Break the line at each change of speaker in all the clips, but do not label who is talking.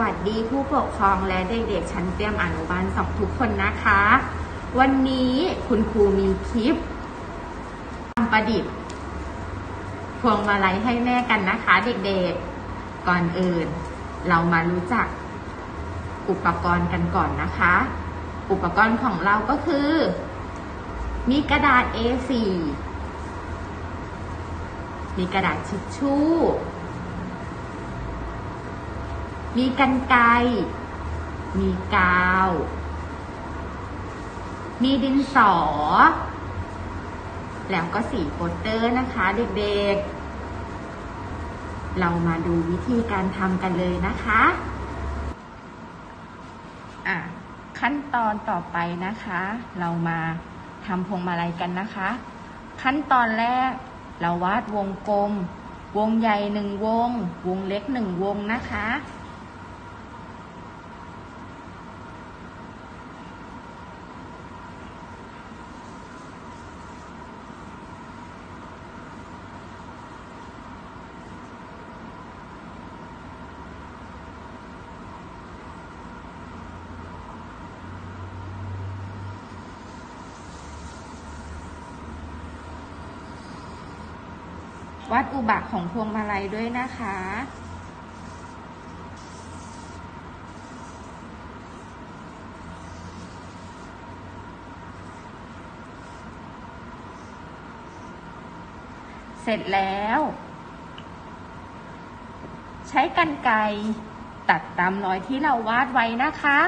วัสดีผู้ปกครองและเด็กๆชั้นเตรียมอนุบาลสองทุกคนนะคะ วันนี้คุณครูมีคลิปทำประดิษฐ์พวงมาลัยให้แม่กันนะคะ เด็กๆก่อนอื่น เรามารู้จักอุปกรณ์กันก่อนนะคะ อุปกรณ์ของเราก็คือ มีกระดาษ A4 มีกระดาษทิชชู่ มีกันไกมีกาว มีดินสอ แล้วก็สีโปสเตอร์นะคะเด็กๆ เรามาดูวิธีการทำกันเลยนะคะอะขั้นตอนต่อไปนะคะ เรามาทำพวงมาลัยกันนะคะ ขั้นตอนแรกเราวาดวงกลม วงใหญ่หนึ่งวง วงเล็กหนึ่งวงนะคะ วัดอุบะของพวงมาลัยด้วยนะคะ เสร็จแล้ว ใช้กันไกรตัดตามรอยที่เราวาดไว้นะคะ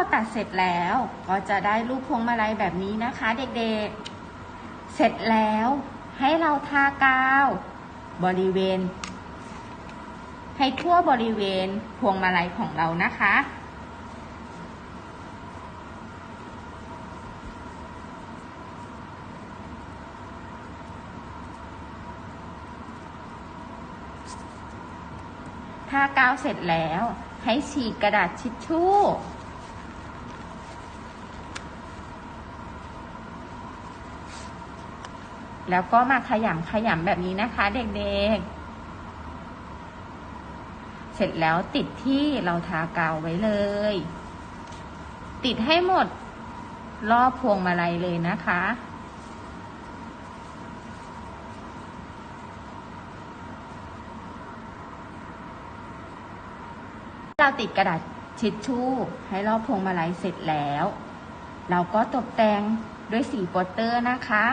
เราตัดเสร็จแล้ว ก็จะได้รูปพวงมาลัยแบบนี้นะคะ เด็กๆ เสร็จแล้วให้เราทากาว บริเวณ ให้ทั่วบริเวณพวงมาลัยของเรานะคะ ทากาวเสร็จแล้วให้ฉีกกระดาษทิชชู่ แล้วก็มาขยำขยำแบบนี้นะคะ เด็กๆ เสร็จแล้วติดที่เราทากาวไว้เลย ติดให้หมดรอบพวงมาลัยเลยนะคะ เราติดกระดาษทิชชู่ให้รอบพวงมาลัยเสร็จแล้ว เราก็ตกแต่งด้วยสีโปสเตอร์นะคะ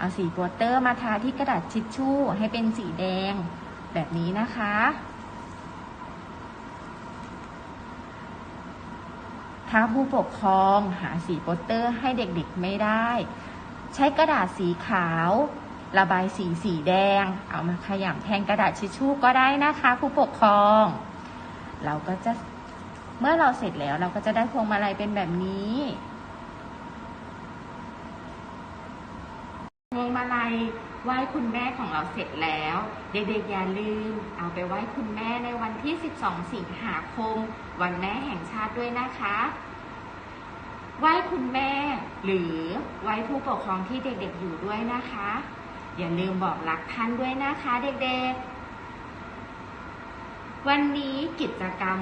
เอาสีโปสเตอร์มาทาที่กระดาษทิชชู่ให้เป็นสีแดงแบบนี้นะคะ ถ้าผู้ปกครองหาสีโปสเตอร์ให้เด็กๆไม่ได้ ใช้กระดาษสีขาว ระบายสีสีแดง เอามาขยำแทนกระดาษทิชชู่ก็ได้นะคะ ผู้ปกครอง เราก็จะเมื่อเราเสร็จแล้วเราก็จะได้พวงมาลัยเป็นแบบนี้ พวงมาลัยไหว้คุณแม่ของเราเสร็จแล้ว เด็กๆอย่าลืม เอาไปไหว้คุณแม่ในวันที่ 12 สิงหาคม วันแม่แห่งชาติด้วยนะคะ ไหว้คุณแม่ หรือไหว้ผู้ปกครองที่เด็กๆอยู่ด้วยนะคะ อย่าลืมบอกรักท่านด้วยนะคะเด็กๆ วันนี้กิจกรรม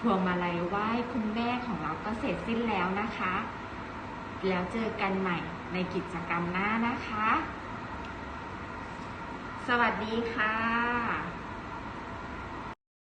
พวงมาลัยไหว้คุณแม่ของเราก็เสร็จสิ้นแล้วนะคะ แล้วเจอกันใหม่ ในกิจกรรมหน้านะคะ สวัสดีค่ะ